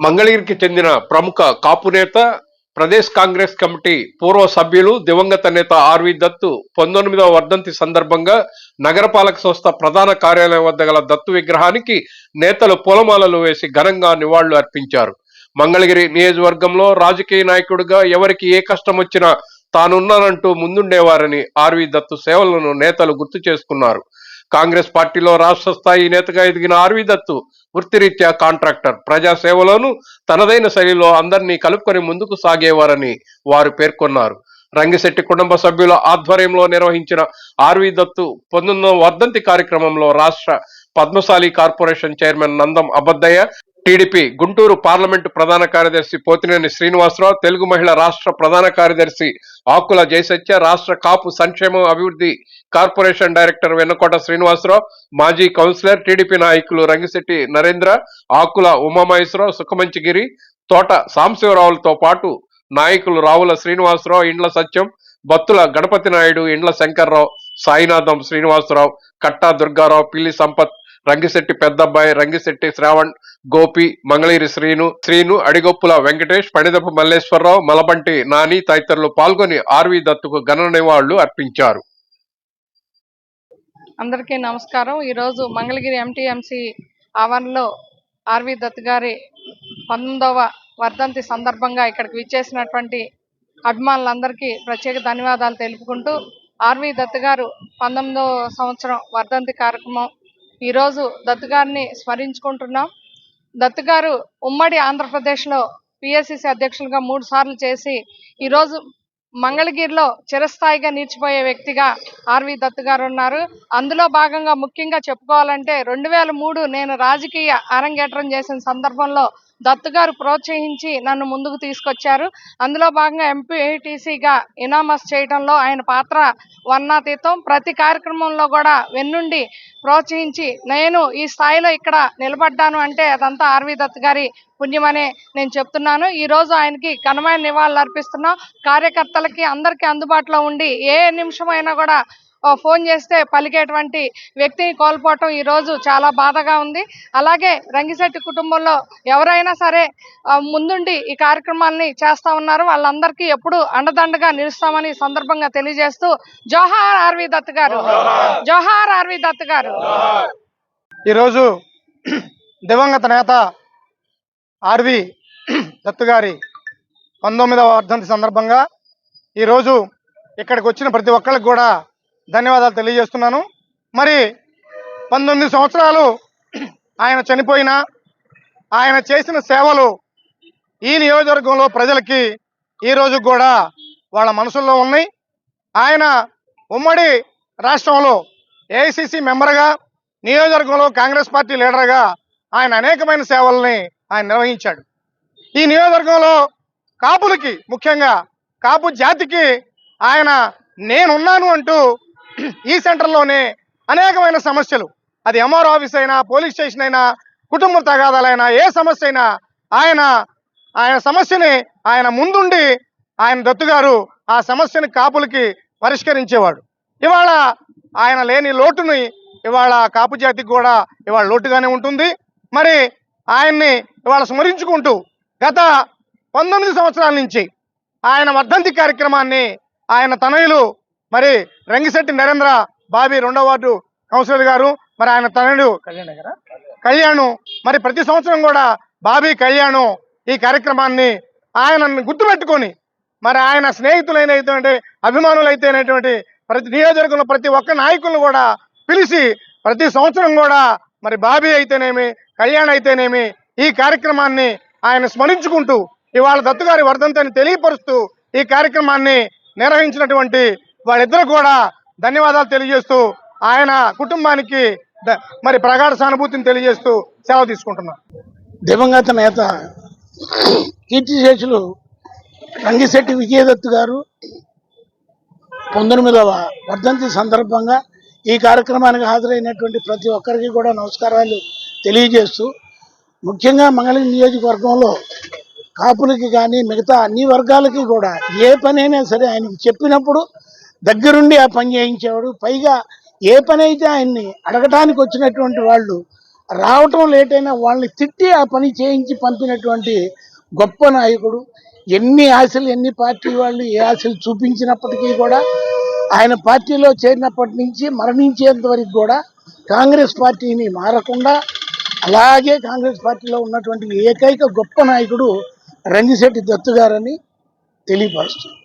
మంగళగిరికి చెందిన ప్రముఖ కాపు నేత ప్రదేశ్ కాంగ్రెస్ కమిటీ పూర్వ సభ్యులు దివంగత నేత ఆర్వి దత్తు పంతొమ్మిదవ వర్ధంతి సందర్భంగా నగరపాలక సంస్థ ప్రధాన కార్యాలయం వద్ద గల దత్తు విగ్రహానికి నేతలు పూలమాలలు వేసి ఘనంగా నివాళులు అర్పించారు. మంగళగిరి నియోజకవర్గంలో రాజకీయ నాయకుడిగా ఎవరికి ఏ కష్టం వచ్చినా తానున్నానంటూ ముందుండేవారని ఆర్వి దత్తు సేవలను నేతలు గుర్తు చేసుకున్నారు. కాంగ్రెస్ పార్టీలో రాష్ట్ర స్థాయి నేతగా ఎదిగిన ఆర్వి దత్తు వృత్తిరీత్యా కాంట్రాక్టర్. ప్రజా సేవలోనూ తనదైన శైలిలో అందరినీ కలుపుకొని ముందుకు సాగేవారని వారు పేర్కొన్నారు. రంగిశెట్టి కుటుంబ సభ్యుల ఆధ్వర్యంలో నిర్వహించిన ఆర్వి దత్తు పంతొమ్మిదవ వర్ధంతి కార్యక్రమంలో రాష్ట్ర Padmashali corporation chairman Nandam Abaddayya TDP Guntur parliament ప్రధాన కార్యదర్శి పోతినేని శ్రీనివాసరావు తెలుగు మహిళ రాష్ట్ర ప్రధాన కార్యదర్శి ఆకుల జయసత్య రాష్ట్ర కాపు సంక్షేమ అభివృద్ధి కార్పొరేషన్ డైరెక్టర్ వెన్నకోట శ్రీనివాసరావు మాజీ కౌన్సిలర్ టీడీపీ నాయకులు రంగిశెట్టి నరేంద్ర ఆకుల ఉమామహేశ్వరరావు సుఖమంచిగిరి తోట సాంశివరావులతో పాటు నాయకులు రావుల శ్రీనివాసరావు ఇండ్ల సత్యం బత్తుల గణపతి నాయుడు ఇండ్ల శంకర్రావు సాయినాథం శ్రీనివాసరావు కట్టా దుర్గారావు పిల్లి సంపత్ రంగిశెట్టి పెద్దబ్బాయి రంగిశెట్టి శ్రావణ్ గోపి మంగళగిరి శ్రీను శ్రీను అడిగొప్పుల వెంకటేష్ పణిదపు మల్లేశ్వరరావు మలబంటి నాని తదితరులు పాల్గొని ఆర్వి దత్తుకు ఘన నివాళులు అర్పించారు. అందరికీ నమస్కారం. ఈరోజు మంగళగిరి ఎంటీఎంసీ ఆవరణలో ఆర్వి దత్ గారి పంతొమ్మిదవ వర్ధంతి సందర్భంగా ఇక్కడికి విచ్చేసినటువంటి అభిమానులందరికీ ప్రత్యేక ధన్యవాదాలు తెలుపుకుంటూ ఆర్వి దత్ గారు పంతొమ్మిదవ సంవత్సరం వర్ధంతి కార్యక్రమం ఈరోజు దత్ గారిని స్మరించుకుంటున్నాం. దత్తుగారు గారు ఉమ్మడి ఆంధ్రప్రదేశ్లో పిఎస్సిసి అధ్యక్షులుగా మూడు సార్లు చేసి ఈరోజు మంగళగిరిలో చిరస్థాయిగా నిలిచిపోయే వ్యక్తిగా ఆర్వి దత్ గారు ఉన్నారు. అందులో భాగంగా ముఖ్యంగా చెప్పుకోవాలంటే రెండు వేల మూడు నేను రాజకీయ అరంగేట్రం చేసిన సందర్భంలో దత్తు గారు ప్రోత్సహించి నన్ను ముందుకు తీసుకొచ్చారు. అందులో భాగంగా ఎంపీటీసీగా ఇనామస్ చేయడంలో ఆయన పాత్ర వర్ణాతీతం. ప్రతి కార్యక్రమంలో కూడా వెన్నుండి ప్రోత్సహించి నేను ఈ స్థాయిలో ఇక్కడ నిలబడ్డాను అంటే అదంతా ఆర్వి దత్ గారి పుణ్యమనే నేను చెప్తున్నాను. ఈరోజు ఆయనకి ఘనమైన నివాళులు అర్పిస్తున్నాం కార్యకర్తలకి అందరికీ అందుబాటులో ఉండి ఏ నిమిషమైనా కూడా ఫోన్ చేస్తే పలికేటువంటి వ్యక్తిని కోల్పోవటం ఈ రోజు చాలా బాధగా ఉంది. అలాగే రంగిశెట్టి కుటుంబంలో ఎవరైనా సరే ముందుండి ఈ కార్యక్రమాన్ని చేస్తా ఉన్నారు. వాళ్ళందరికీ ఎప్పుడు అండదండగా నిలుస్తామని సందర్భంగా తెలియజేస్తూ జోహార్ ఆర్వి దత్ గారు. జోహార్ ఆర్వి దత్ గారు. ఈరోజు దివంగత నేత ఆర్వి దత్తు గారి పంతొమ్మిదవ వర్ధంతి సందర్భంగా ఈరోజు ఇక్కడికి వచ్చిన ప్రతి ఒక్కరికి కూడా ధన్యవాదాలు తెలియజేస్తున్నాను. మరి పంతొమ్మిది సంవత్సరాలు ఆయన చనిపోయినా ఆయన చేసిన సేవలు ఈ నియోజకవర్గంలో ప్రజలకి ఈ రోజు కూడా వాళ్ళ మనసుల్లో ఉన్నాయి. ఆయన ఉమ్మడి రాష్ట్రంలో ఏఐసిసి మెంబర్గా నియోజకవర్గంలో కాంగ్రెస్ పార్టీ లీడర్గా ఆయన అనేకమైన సేవల్ని ఆయన నిర్వహించాడు. ఈ నియోజకవర్గంలో కాపులకి ముఖ్యంగా కాపు జాతికి ఆయన నేనున్నాను అంటూ ఈ సెంటర్లోనే అనేకమైన సమస్యలు. అది ఎంఆర్ ఆఫీస్ అయినా పోలీస్ స్టేషన్ అయినా కుటుంబ తగాదాలైనా ఏ సమస్య అయినా ఆయన ఆయన సమస్యని ఆయన ముందుండి ఆయన దత్తుగారు ఆ సమస్యని కాపులకి పరిష్కరించేవాడు. ఇవాళ ఆయన లేని లోటుని ఇవాళ కాపు జాతికి కూడా ఇవాళ లోటుగానే ఉంటుంది. మరి ఆయన్ని ఇవాళ స్మరించుకుంటూ గత పంతొమ్మిది సంవత్సరాల నుంచి ఆయన వర్ధంతి కార్యక్రమాన్ని ఆయన తనయులు మరి రంగిశెట్టి నరేంద్ర బాబీ రెండో వార్డు కౌన్సిలర్ గారు మరి ఆయన తనయుడు కళ్యాణ్ గారా? కళ్యాణ్. మరి ప్రతి సంవత్సరం కూడా బాబీ కళ్యాణ్ ఈ కార్యక్రమాన్ని ఆయనను గుర్తుపెట్టుకొని మరి ఆయన స్నేహితులైనటువంటి అభిమానులైతేనేటువంటి ప్రతి నియోజకవర్గంలో ప్రతి ఒక్క నాయకులను కూడా పిలిచి ప్రతి సంవత్సరం కూడా మరి బాబీ అయితేనేమి కళ్యాణ్ అయితేనేమి ఈ కార్యక్రమాన్ని ఆయన స్మరించుకుంటూ ఇవాళ దత్తుగారి వర్ధంతిని తెలియపరుస్తూ ఈ కార్యక్రమాన్ని నిర్వహించినటువంటి వాళ్ళిద్దరు కూడా ధన్యవాదాలు తెలియజేస్తూ ఆయన కుటుంబానికి మరి ప్రగాఢ సానుభూతిని తెలియజేస్తూ సెలవు తీసుకుంటున్నాను దివంగత నేత కీర్తిశేషులు రంగిశెట్టి విజయదత్తు గారు పంతొమ్మిదవ వర్ధంతి సందర్భంగా ఈ కార్యక్రమానికి హాజరైనటువంటి ప్రతి ఒక్కరికి కూడా నమస్కారాలు తెలియజేస్తూ ముఖ్యంగా మంగళి నియోజకవర్గంలో కాపులకి కానీ మిగతా అన్ని వర్గాలకి కూడా ఏ పనైనా సరే ఆయనకి చెప్పినప్పుడు దగ్గరుండి ఆ పని చేయించేవాడు. పైగా ఏ పని అయితే ఆయన్ని అడగటానికి వచ్చినటువంటి వాళ్ళు రావటం లేట్ అయినా వాళ్ళని తిట్టి ఆ పని చేయించి పంపినటువంటి గొప్ప నాయకుడు. ఎన్ని ఆశలు ఎన్ని పార్టీ వాళ్ళు ఏ ఆశలు చూపించినప్పటికీ కూడా ఆయన పార్టీలో చేరినప్పటి నుంచి మరణించేంత వరకు కూడా కాంగ్రెస్ పార్టీని మారకుండా అలాగే కాంగ్రెస్ పార్టీలో ఉన్నటువంటి ఏకైక గొప్ప నాయకుడు రంజిశెట్టి దత్తు గారని తెలియపరుస్తుంది